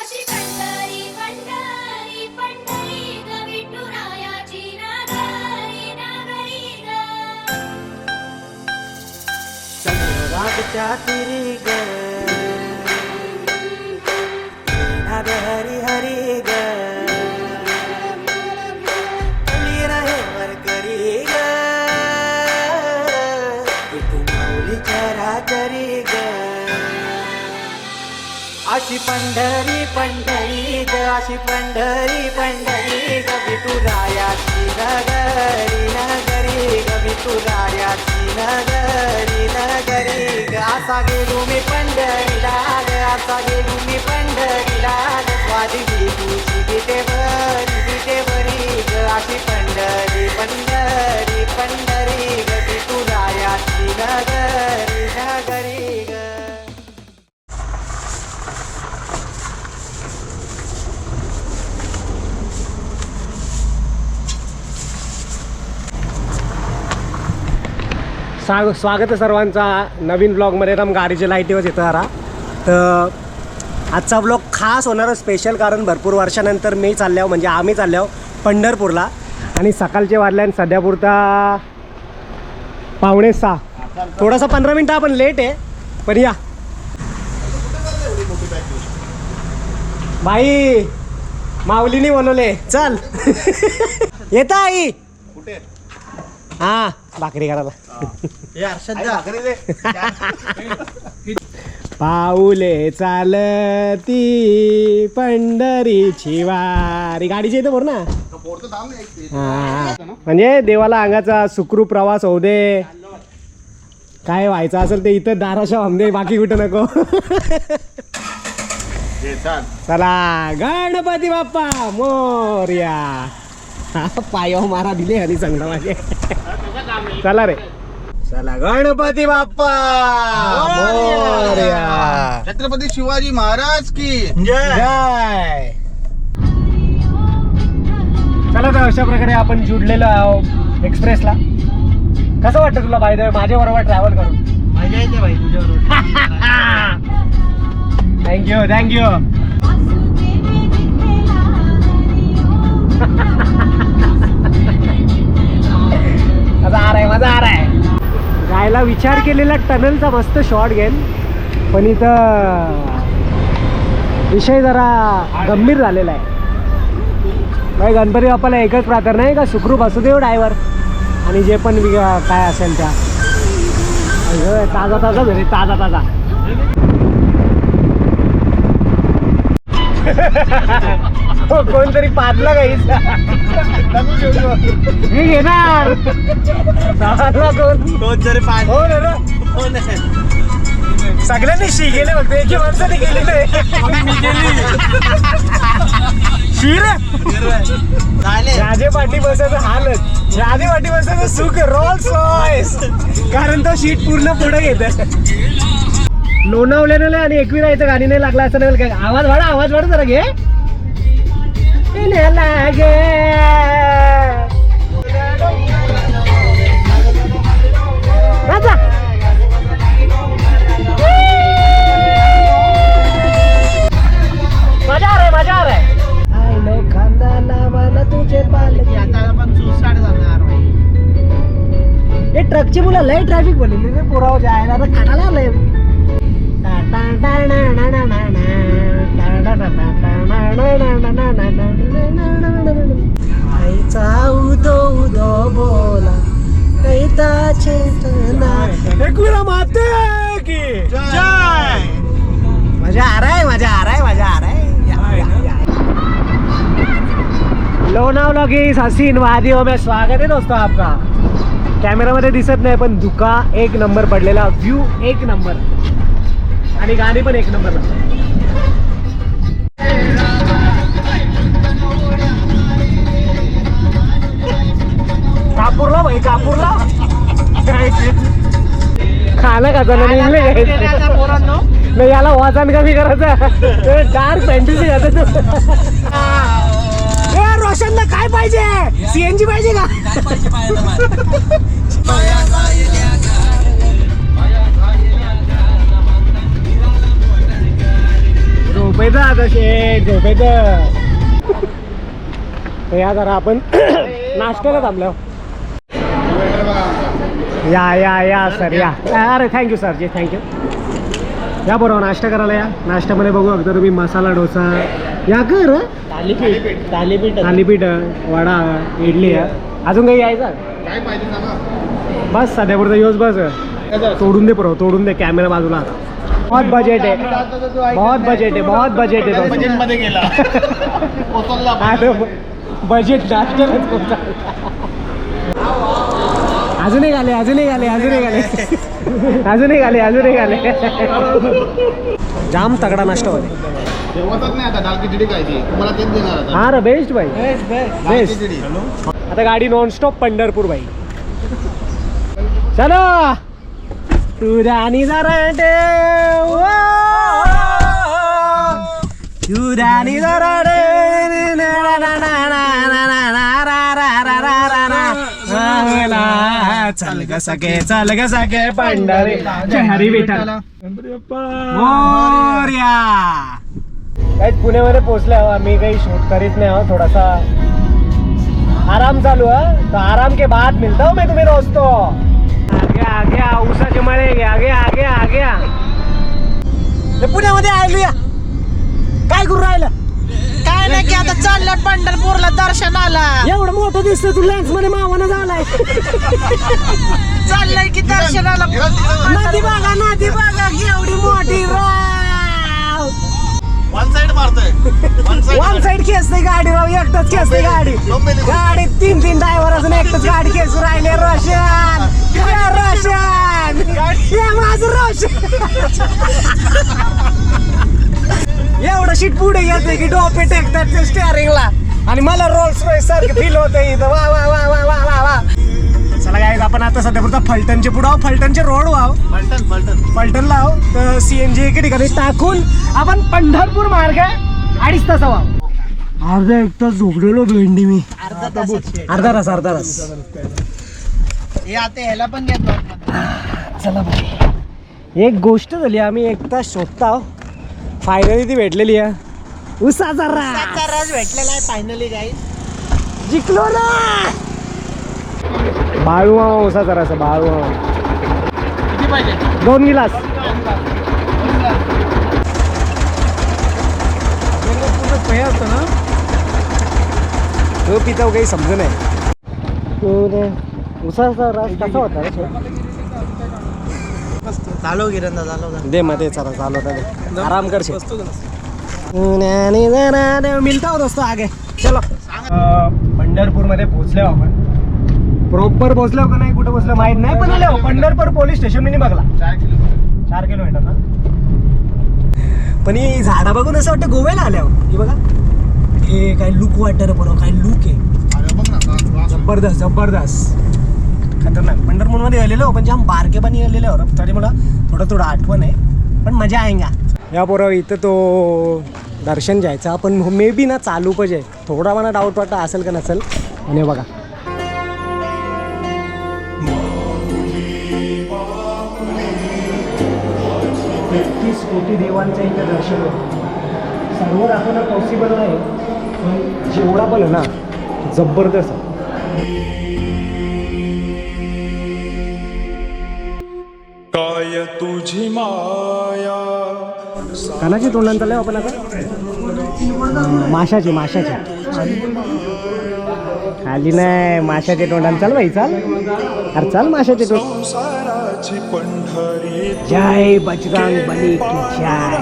अशी पंढरी पंढरी पंढरी अशी पंढरी पंढरी ग अशी पंढरी पंढरी ग विठुरायाची नगरी नगरी ग विठुरायाची नगरी नगरी ग. असा गेलो मी पंढरीला ग असा गेलो मी पंढरीला ग. स्वादी तुझी सा स्वागत आहे सर्वांचा. नवीन ब्लॉगमध्ये एकदम गाडीच्या लाईटीवर येतो जरा. तर आजचा ब्लॉग खास होणार स्पेशल कारण भरपूर वर्षानंतर मी चालल्यावर म्हणजे आम्ही चालल्यावर पंढरपूरला. आणि सकाळचे वाजले आणि सध्यापुरता पावणे सहा. थोडासा पंधरा मिनटं आपण लेट आहे पण या. बाई माऊलीने बोलवले चल. येता आई. हा भाकरी करायला. पाऊले चालती पंढरीची वारी गाडीची इथं बोर ना. हा. म्हणजे देवाला अंगाचा सुखरूप प्रवास होऊ दे. काय व्हायचं असेल ते इथं दाराशा हमदे बाकी कुठं नको. चला गणपती बाप्पा मोर्या. पायो मारा दिले हरी चांगला माझे चला रे. चला गणपती बाप्पा! मोर्या! छत्रपती शिवाजी महाराज की जय! चला तर अशा प्रकारे आपण जुडलेलो आहोत एक्सप्रेसला कसं वाटतं तुला बाय माझ्या बरोबर ट्रॅव्हल करून. मजा येते भाई तुझ्याबरोबर. थँक्यू थँक्यू मजा आ रहा है मजा आ रहा है। जायला विचार केलेला टनलचा मस्त शॉट घेईन पण इथं विषय जरा गंभीर झालेला आहे. काय गणपती बाप्पाला एकच प्रार्थना नाही का सुखरूप असू देव ड्रायव्हर आणि जे पण काय असेल त्या. ताजा ताजा घरी ताजा ताजा. कोणतरी पाजला काहीच मी घेणार. कोण पाच हो ना रे. सगळ्यांनी शी गेले फक्त एकी माणसाने गेली नाही शी रे झाले. राजे पाठी बसायचं हालत. राजे पाठी बसायचं सुख रोल्स रॉयस कारण तो शीट पूर्ण पुढे घेत लोणावल्यानं आणि एकविरा इथं गाणी नाही लागला असं नाही काय आवाज वाढा आवाज वाढ जरा घे. ને લાગે. की हसीन वादियों में स्वागत है दोस्तों आपका। कॅमेरामध्ये दिसत नाही पण धुका एक नंबर पडलेला व्ह्यू एक नंबर आणि गाणी पण एक नंबर कापूरला भाई कापूरला. खाणं का नाही याला वजन कमी करायचं डार्क फॅन्टसी घालत रोशनला काय पाहिजे? सीएनजी पाहिजे का? झोपेचं आता शेठ झोपेचं या जरा आपण नाश्त्याला थांबलो. या या या सर या. अरे थँक्यू सर जी थँक्यू या बरोबर नाश्ता करायला या. नाश्त्यामध्ये बघू अगदी तुम्ही मसाला डोसा या कर थालीपीठ थालीपीठ थालीपीठ वडा इडली अजून काही यायचं? काय पाहिजे बस सध्यापुरता योज बस. तोडून दे पुरव तोडून दे कॅमेरा बाजूला. बहुत बजेट आहे. बहुत बजेट आहे बहुत बजेट आहे बजेट. मध्ये गेला. बजेट नाश्त्यालाच खूप चाललं. अजून एक आले अजून एक आले अजून एक आले. अजून एक आले अजून एक आले. जाम तगडा नाश्ता होते. जेवतच नाही आता दाल खिचडी काय ती तुम्हाला तेच देणार आता. हा रे बेस्ट भाई. दाल बेस्ट खिचडी. आता गाडी नॉनस्टॉप पंढरपूर बाई चलो. तू राणी जरा तू राणी जरा चल ग सके चल ग सके पंढरी. जय हरी विठ्ठल. मोरया. काहीच पुण्यामध्ये पोहोचले आहो आम्ही काही शूट करीत नाही आहो थोडासा आराम चालू है तो आराम के बाद मिलता हूँ मैं तुम्हें दोस्तों. आगे आगे आ, ऊसाचे मळे गे आगे आगे आगे आ. ते पुण्यामध्ये आलोया काय करू राहिलं? काय नाही की आता चाललं पंढरपूरला दर्शनाला एवढं मोठं दिसतं तू लेन्समध्ये मावानं झालाय. चाललंय की दर्शनाला. नदी बघा नदी बघा एवढी मोठी वन साइड मारतोय. वन वन साइड खेचते गाडी राव एकटच खेचते गाडी. गाडी तीन तीन ड्रायव्हर असून एकटच गाडी खेचू राहिले. रोशन. ये रोशन. ये माझं रोशन. एवढं शीट पुढे येते की डोपे टेकतात ते स्टेअरिंगला आणि मला रोल्स रॉयस सारखं फील होतं इथं. वा वा वा वा वा वा वा. चला काय आपण आता सध्या पुरता फलटणचे पुढं आहो, फलटणचे रोड वाव पलटन पलटन पलटण लाव तर सीएनजी एके ठिकाणी टाकून आपण पंढरपूर मार्ग अडीच तास व्हावं अर्धा एक तास झोपलेलो भेंडी मी. अर्धा तासात अर्धा तास अर्धा तास. हे आता ह्याला पण घेतो चला बाई. एक गोष्ट झाली आम्ही एक तास शोधता फायनली ती भेटलेली आहे. उसाचा रास. रस भेटलेला आहे फायनली काही जिंकलो ना बाळू रस आहे, बाळू पाहिजे? दोन गिलास. तो पिता काही समज नाही उसाचा रस कसा होता रे चालव गिरंदा चालव दे मध्ये चला चालू दे आराम कर मिलता हो दोस्तो आगे. चलो. पंढरपूरमध्ये पोहोचले आपण. प्रॉपर पोहोचलो का नाही कुठे पोहोचलो माहीत नाही पण आलो पंढरपूर पोलीस स्टेशन मी बघला. चार किलो चार किलोमीटर ना? पण ही झाडं बघून असं वाटतं गोव्याला आल्यावर ही. बघा. हे काय लुक वाटतं बरोबर काय लुक आहे. जबरदस्त जबरदस्त. खतरनाक. पंढरपूरमध्ये गेलेलो पण जाम बारकेपणी गेलेलो तरी मला थोडं थोडं आठवण आहे. पण मजा आहे का या बरोबर इथं तो दर्शन घ्यायचा पण मे बी ना चालू पाहिजे थोडा मला डाऊट वाटतं असेल का नसेल. आणि हे बघा. एकतीस कोटी देवांचं इथं दर्शन आहे सर्व दाखवणं पॉसिबल नाही पण जेवढा पण आहे ना जबरदस्त आहे. काय तुझी माया? कानाची तोंडांचा चाललंय आपण आता माशाचे. माशाचे खाली नाही माशाचे तोंडान चाल बाई चाल. अरे चाल माशाचे तोंड. जय बजरंग बली की जय.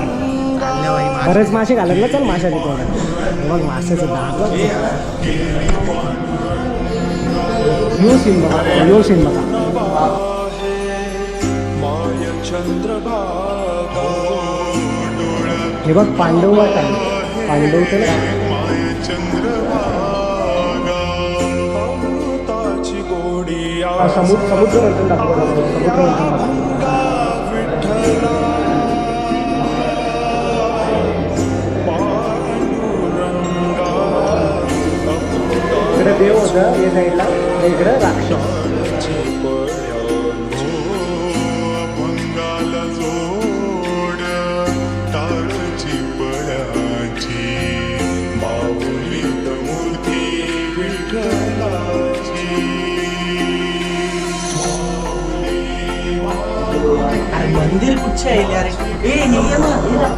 बरेच मासे घालत ना चल माशाचे तोंडात मग माशाचं दात बघ. यो सीन बघा यो सीन बघा हे बघ पांडव आहे पांडव तर समुद्र समुद्र मंथन दाखवलं. समुद्र मंथन इकडे देव होतं या साईडला इकडे राक्षस. उंदीर कुठचे आहे यार? ए हे ये ना, हे ना.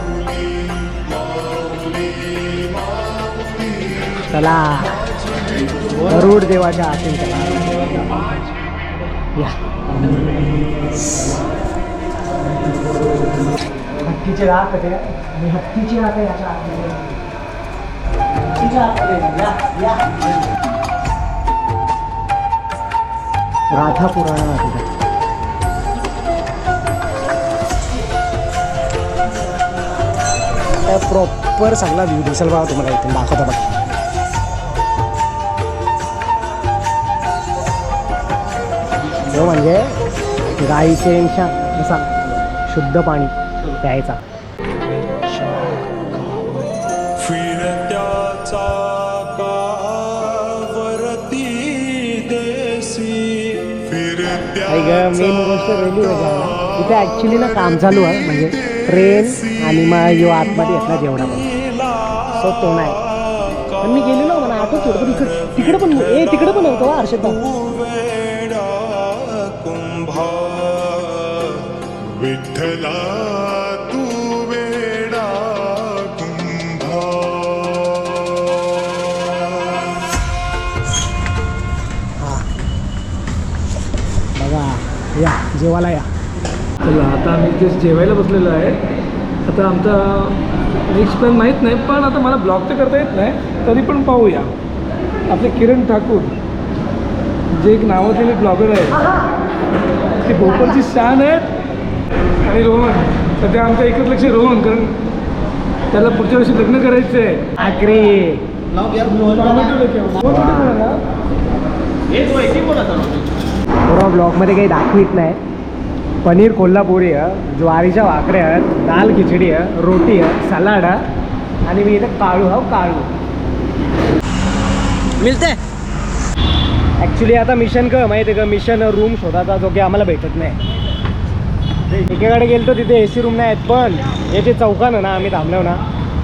चला. गरुड देवाच्या आतील चला. या. हत्तीचे राख ते आणि हत्तीची राख याच्या आतमध्ये हत्तीच्या आतमध्ये या या. राधा पुराण प्रॉपर चांगला व्ह्यू दिसेल बघा तुम्हाला इथून. दाखवता बघा. तो म्हणजे गाईचे असा शुद्ध पाणी प्यायचा. मेन गोष्ट रेल्वे इथे ॲक्च्युली ना काम चालू आहे. म्हणजे ट्रेन आणि मग यो आतमध्ये येत ना जेवणा पण सो तो नाही. पण मी गेलेलो मला आठवत थोडं पण इकडे तिकडे पण ए तिकडे पण होतो हर्षद विठ्ठला तू वेडा बघा या जेवायला या. चला आता आम्ही जस्ट जेवायला बसलेलो आहे. आता आमचा नेक्स्ट प्लॅन माहीत नाही पण आता मला ब्लॉग तर करता येत नाही तरी पण पाहूया. आपले किरण ठाकूर जे एक नावाजलेले ब्लॉगर आहेत ते भोपरची शान आहेत. आणि रोहन सध्या आमचं एकच लक्ष रोहन कारण त्याला पुढच्या वर्षी लग्न करायचं आहे आक्रे ब्लॉगमध्ये काही दाखवित नाही. पनीर कोल्हापुरी आहे ज्वारीच्या भाकऱ्या आहेत दाल खिचडी आहे रोटी आहे सलाड आहे आणि मी इथं काळू हा काळू. मिळते ॲक्च्युली आता मिशन का माहिती आहे का? मिशन रूम शोधाचा जो की आम्हाला भेटत नाही. एकेकडे गेलतो तिथे ए सी रूम नाही आहेत पण हे जे चौकान आहे ना आम्ही थांबलो ना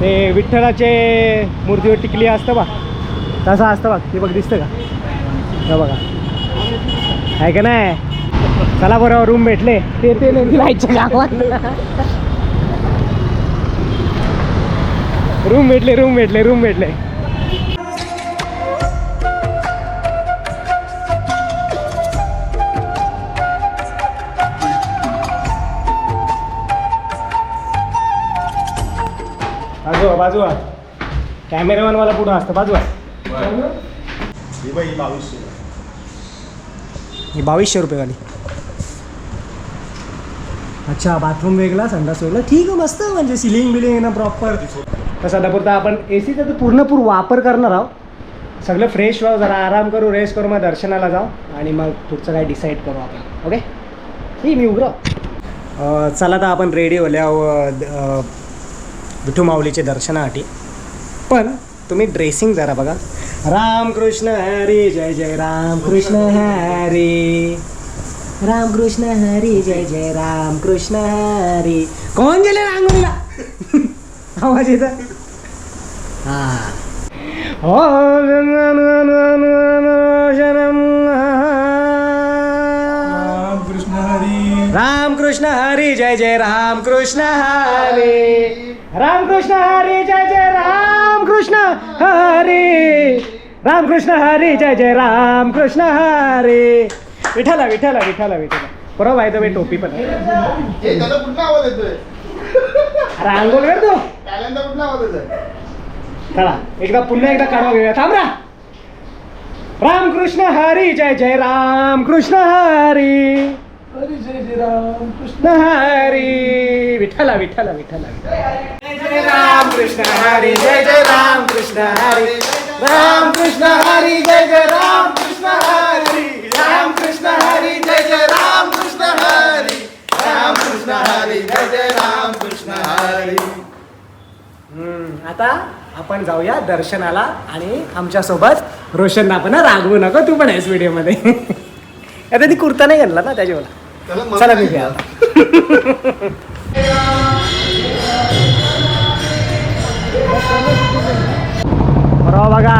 ते विठ्ठलाचे मूर्तीवर टिकली असतं बा. तसं असतं बघ ते बघ दिसतं का? हे बघा. आहे का नाही? चला बरोबर रूम भेटले. ते ते राहायच्या गावात. रूम भेटले रूम भेटले रूम भेटले. बाजू बाजू कॅमेरामॅन मला पुढं असतं बाजू ही बावीसशे. रुपये वाली अच्छा बाथरूम वेगळा संडास वेगळा. ठीक आहे मस्त म्हणजे सिलिंग बिलिंग ना प्रॉपर तसा पुरता आपण ए सीचा तर पूर्णपूर वापर करणार आहोत. सगळं फ्रेश व्हावं जरा आराम करू रेस्ट करू मग दर्शनाला जाऊ आणि मग पुढचं काय डिसाईड करू आपण. ओके ठीक मी उघड. चला तर आपण रेडी होल्या विठू माऊलीचे दर्शनासाठी. पण तुम्ही ड्रेसिंग जरा बघा. रामकृष्ण हरी जय जय राम कृष्ण हरी. राम कृष्ण हरी जय जय राम कृष्ण हरी. कोण गेले रांगोळीला आवाज येत हा हो. राम कृष्ण हरी. राम कृष्ण हरी जय जय राम कृष्ण हरी. राम कृष्ण हरी जय जय राम कृष्ण हरी. राम कृष्ण हरी जय जय राम कृष्ण हरी. विठाला विठाला विठाला विठाला. बरोबर आहे तर टोपी पण आहे. हे त्याला कुठला आवाज येतोय? अरे आंघोळ कर तू. त्याला कुठला आवाज येतोय? चला एकदा पुन्हा एकदा काढवा घेऊया. थांब रा. राम कृष्ण हरी जय जय राम कृष्ण हरी. हरी जय जय राम कृष्ण हरी. विठ्ठला विठ्ठला विठ्ठला. जय जय राम कृष्ण हरी जय जय राम कृष्ण हरी. राम कृष्ण हरी जय जय राम कृष्ण हरी राम कृष्ण हरी जय जय राम कृष्ण हरी राम कृष्ण हरी जय जय राम कृष्ण हरी आता आपण जाऊया दर्शनाला आणि आमच्यासोबत रोशनना पण रागवू नको तू पण आहेस व्हिडिओमध्ये आता ती कुर्ता नाही घातला ना त्याच्या त्याला मन चला मी घ्या बरोबर बघा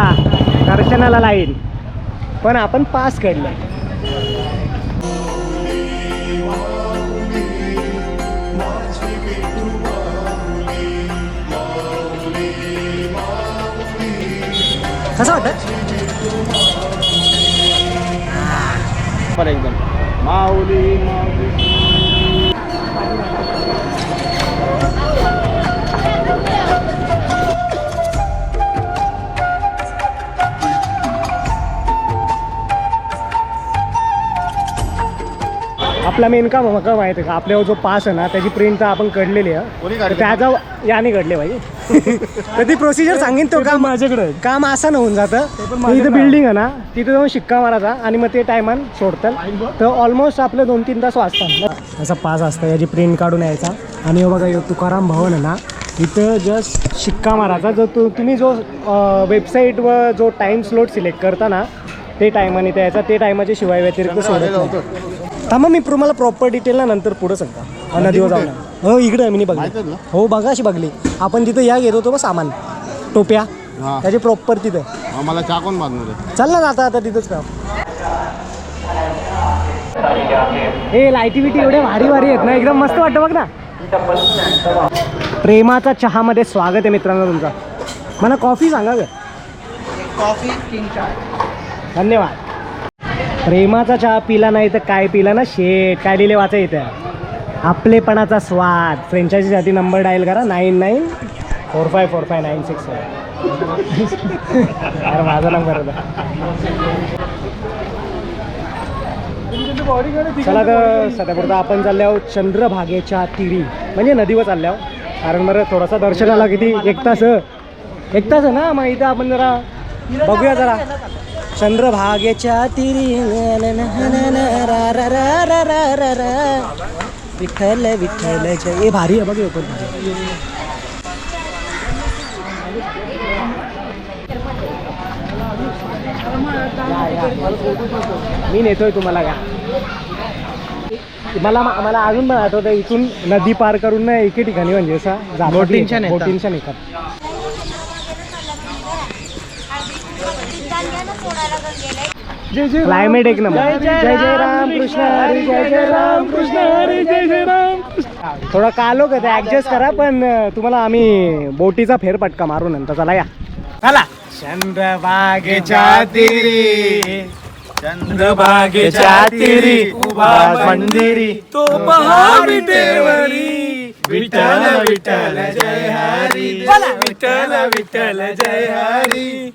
दर्शनाला लाईन. पण आपण पास काढलं कसं वाटतं बरं एकदम आपला मेन काम मका माहिती आहे का आपल्यावर जो पास आहे ना त्याची प्रिंट तर आपण काढलेली आहे. कोणी काढली? त्याचा याने घडले पाहिजे तर ती प्रोसिजर सांगेन तो काम माझ्याकडे काम असं होऊन जातं. इथं बिल्डिंग आहे ना तिथे जाऊन शिक्का मारायचा आणि मग ते टायमान सोडतात. तर ऑलमोस्ट आपले दोन तीन तास वाचतात. असा पास असतं याची प्रिंट काढून यायचा. आणि हे बघा ह्यो तुकाराम भवन आहे ना इथं जस्ट शिक्का मारायचा. जो तु तुम्ही जो वेबसाईटवर जो टाईम स्लोट सिलेक्ट करता ना ते टायमाने ते यायचा ते टायमाच्या शिवाय व्यतिरिक्त सोडत नाही. थांबा मी तुम्हाला प्रॉपर डिटेल ना नंतर पुढं सांगता. नदीवर जाऊन. हो इकडे मी बघली माहिती आहे तुला? हो बघा अशी बघली. आपण तिथं या घेत होतो बघ सामान. टोप्या. हा. त्याचे प्रॉपर तिथं. आम्हाला चा कोण बांधणार आहे? चल ना आता आता तिथंच का हे लाईटी बिटी एवढे भारी भारी आहेत ना. एकदम मस्त वाटतं बघ ना. प्रेमाचा चहामध्ये स्वागत आहे मित्रांनो तुमचं. मला कॉफी सांगा ग. कॉफी किंग चाय धन्यवाद. प्रेमाचा चहा पिला नाही तर काय पिला ना? शेट काय लिहिले वाचा इथं? आपलेपणाचा स्वाद. फ्रेंचायझीसाठी नंबर डायल करा. Nine nine four five four five nine six अरे माझा नंबर होता. चला तर सध्यापुरता आपण चालले आहोत चंद्रभागेच्या तिरी. म्हणजे नदीवर चालले आहोत. कारण बरं थोडासा दर्शनाला किती एक तास एक तास ना? मग इथं आपण जरा बघूया जरा. चंद्रभागेच्या तिरी विठ्ठल विठ्ठल ए भारी आहे बघ हे या. मी नेतोय तुम्हाला का? मला मला अजून पण आठवतं इथून नदी पार करून ना एके ठिकाणी म्हणजे असं बोटिंगच्या. बोटिंगच्या क्लायमेट एक नंबर. जय जय राम कृष्ण. हरी जय जय राम कृष्ण. हरी जय जय राम कृष्ण. थोडा कालो का ऍडजस्ट करा पण तुम्हाला आम्ही बोटीचा फेरपटका मारू नंतर. चला या. चला. चंद्रबागेच्या तिरी. चंद्रभागेच्या तिरी. उभा मंदिरी. तो पहा विटेवरी विठ्ठल विठ्ठल जय हरी. विठ्ठल विठ्ठल जय हरी.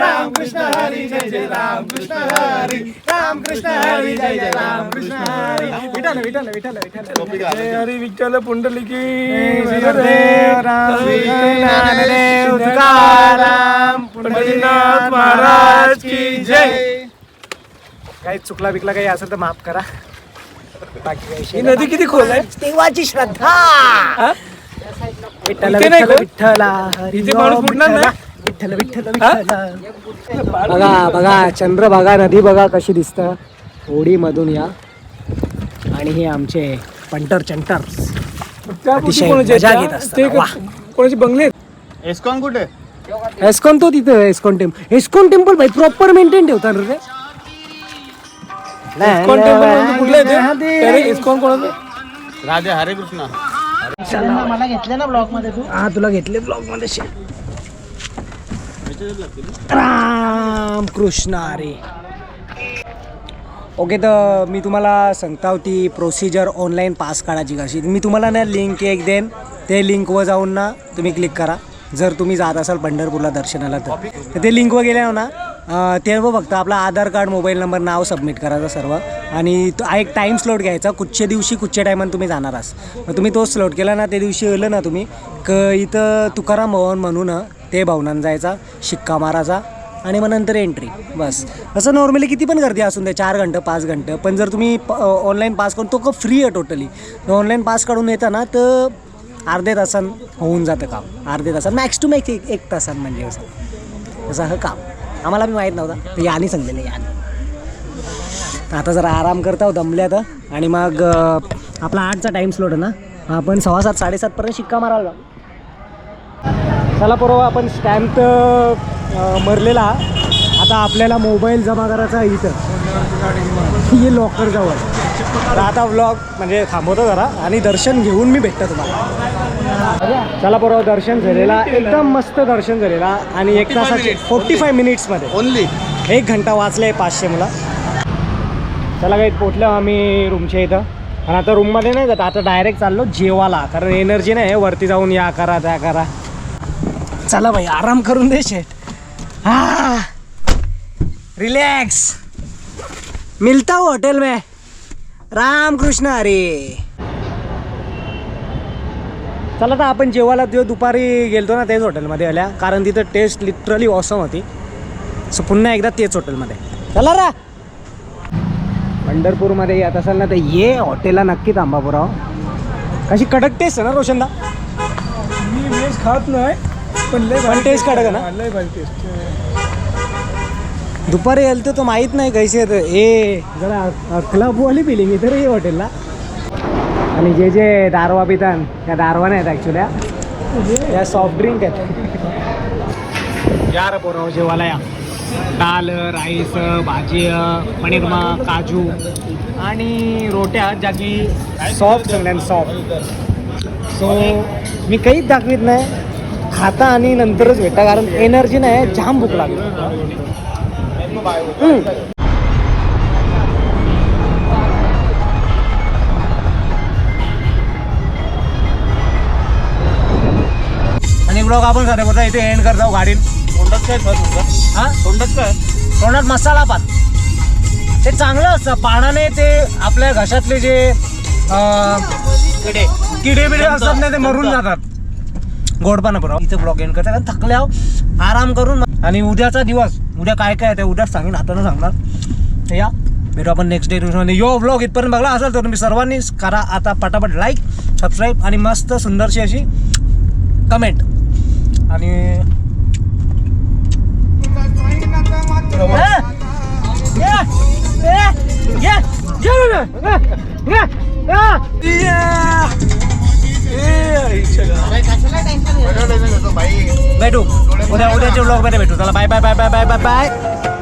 राम कृष्ण हरी जय जय राम कृष्ण हरी। राम कृष्ण हरी जय जय राम कृष्ण हरी। विठ्ठल विठ्ठल विठ्ठल विठ्ठल। जय हरी विठ्ठल पुंडलिकी। देव राम ज्ञानदेव तुकाराम पंढरीनाथ महाराज की जय। काही चुकला बिकला काही असेल तर माफ करा. बाकी काही ही विषय नदी किती खोल आहे? देवाची श्रद्धा. विठ्ठल इथे नाही विठ्ठल का? विठ्ठल हरी इथे माणूस बुडणार नाही? विठ्ठल विठ्ठल विठ्ठल. बघा बघा चंद्रभागा नदी बघा कशी दिसतं. होडीमधून या. आणि हे आमचे पंटर चंटर अतिशय कोणाचे मजा? घेत असतात. बंगले? एस्कॉन कुठे? एस्कॉन तो तिथं एस्कॉन टेम्पल एस्कॉन टेम्पल भाई प्रॉपर मेंटेन ठेवतात रे. इस्कॉन टेम्पल म्हणजे कुठलं इस्कॉन कोणाचं राधे हरे कृष्ण मला घेतले ना ब्लॉकमध्ये तू हा तुला घेतले ब्लॉगमध्ये राम कृष्ण हरी ओके तर मी तुम्हाला सांगता होती प्रोसिजर ऑनलाईन पास काढायची कशी. मी तुम्हाला ना लिंक एक देईन. ते लिंकवर जाऊन ना तुम्ही क्लिक करा. जर तुम्ही जात असाल पंढरपूरला दर्शनाला तर. तर ते लिंकवर गेल्यावर ना तेव्हा फक्त आपला आधार कार्ड मोबाईल नंबर नाव सबमिट करायचं सर्व. आणि तो एक टाईम स्लॉट घ्यायचा. कुठच्या दिवशी कुठच्या टायमात तुम्ही जाणार आहात. मग तुम्ही तो स्लॉट केला ना त्या दिवशी आलं ना तुम्ही क इथं तुकाराम भवन म्हणून ते भवनात जायचा शिक्का मारायचा आणि मग नंतर एंट्री बस. असं नॉर्मली किती पण गर्दी असून द्या चार घंटं पाच घंटं. पण जर तुम्ही ऑनलाईन पास करून तो का फ्री आहे टोटली ऑनलाईन पास काढून येताना तर अर्धे तासान होऊन जातं काम. अर्धे तासात मॅक्स टू मॅक्स एक एक तासान म्हणजे असं. असं हं काम. आम्हाला बी माहीत नव्हतं. तर याने सांगलेलं याने. आता जरा आराम करता हो, दमल्या तर आणि मग आपला आठचा टाईम स्लॉट आहे ना. आपण सव्वा सात साडेसातपर्यंत शिक्का मारायला जाऊ. चला बरोबर आपण स्टॅम्प तर मरलेला आता आपल्याला मोबाईल जमा करायचा आहे इथं. ये लॉकर जवळ. तर आता व्लॉग म्हणजे थांबवतो जरा आणि दर्शन घेऊन मी भेटतो तुम्हाला. चला बरोबर दर्शन झालेला एकदम मस्त दर्शन झालेला आणि एक तासाचे फोर्टी फाय मिनिट्समध्ये ओनली एक घंटा वाचले पाचशे मुला. चला काही पोचलो आम्ही रूमच्या इथं. आणि आता रूममध्ये नाही जात आता डायरेक्ट चाललो जेवाला. कारण एनर्जी नाही वरती जाऊन या करा त्या करा. चला भाई आराम करून दे शेट हा. रिलॅक्स मिलता हूँ हॉटेल में. रामकृष्ण चला तर आपण जेवायला जो दुपारी गेलतो ना तेच हॉटेलमध्ये आल्या. कारण तिथं टेस्ट लिटरली ऑसम होती. सो पुन्हा एकदा तेच हॉटेलमध्ये चला रा. पंढरपूरमध्ये येत असाल ना तर ये हॉटेलला नक्की थांबा पुराव. कशी कडक टेस्ट आहे ना रोशनदा मी वेज खात नाही. पण लय पण कडक आहे ना? हा, लय भारी टेस्ट दुपारी गेलतो तो माहीत नाही कैसे येतं ए जरा क्लबवाली फिलिंग इथे रे हॉटेलला आणि जे जे दारवा पितात त्या दारवा नाहीत ॲक्च्युल्या त्या सॉफ्ट ड्रिंक आहेत. या रे पोराव जेवायला या. दाल राईस भाजी पनीर मा काजू आणि रोट्या ज्या की सॉफ्ट सॉफ्ट सो मी काहीच दाखवित नाही. खाता आणि नंतरच भेटा कारण एनर्जी नाही जाम भूक लागली. आणि ब्लॉग आपण खरे बोलता इथे एंड करतो गाडीत. तोंडात काय हा? तोंडात काय? तोंडात मसाला पात ते चांगलं असतं. पाण्याने ते आपल्या घशातले जे अं, किडे. किडे बिडे असतात ना ते मरून जातात. गोडपाना बरोबर इथे ब्लॉग एंड करते कारण थकल्यावर आराम करून आणि उद्याचा दिवस उद्या काय काय आहे ते उद्याच सांगेन हातानं सांगणार या भेटू आपण नेक्स्ट डे मध्ये यो ब्लॉग इथपर्यंत बघला असेल तर तुम्ही सर्वांनीच करा आता पटापट लाईक सबस्क्राईब आणि मस्त सुंदरशी अशी कमेंट आणि Yeah! ए, भेटू उद्या उद्याच्या ब्लॉगमध्ये भेटू चला bye bye bye bye bye bye bye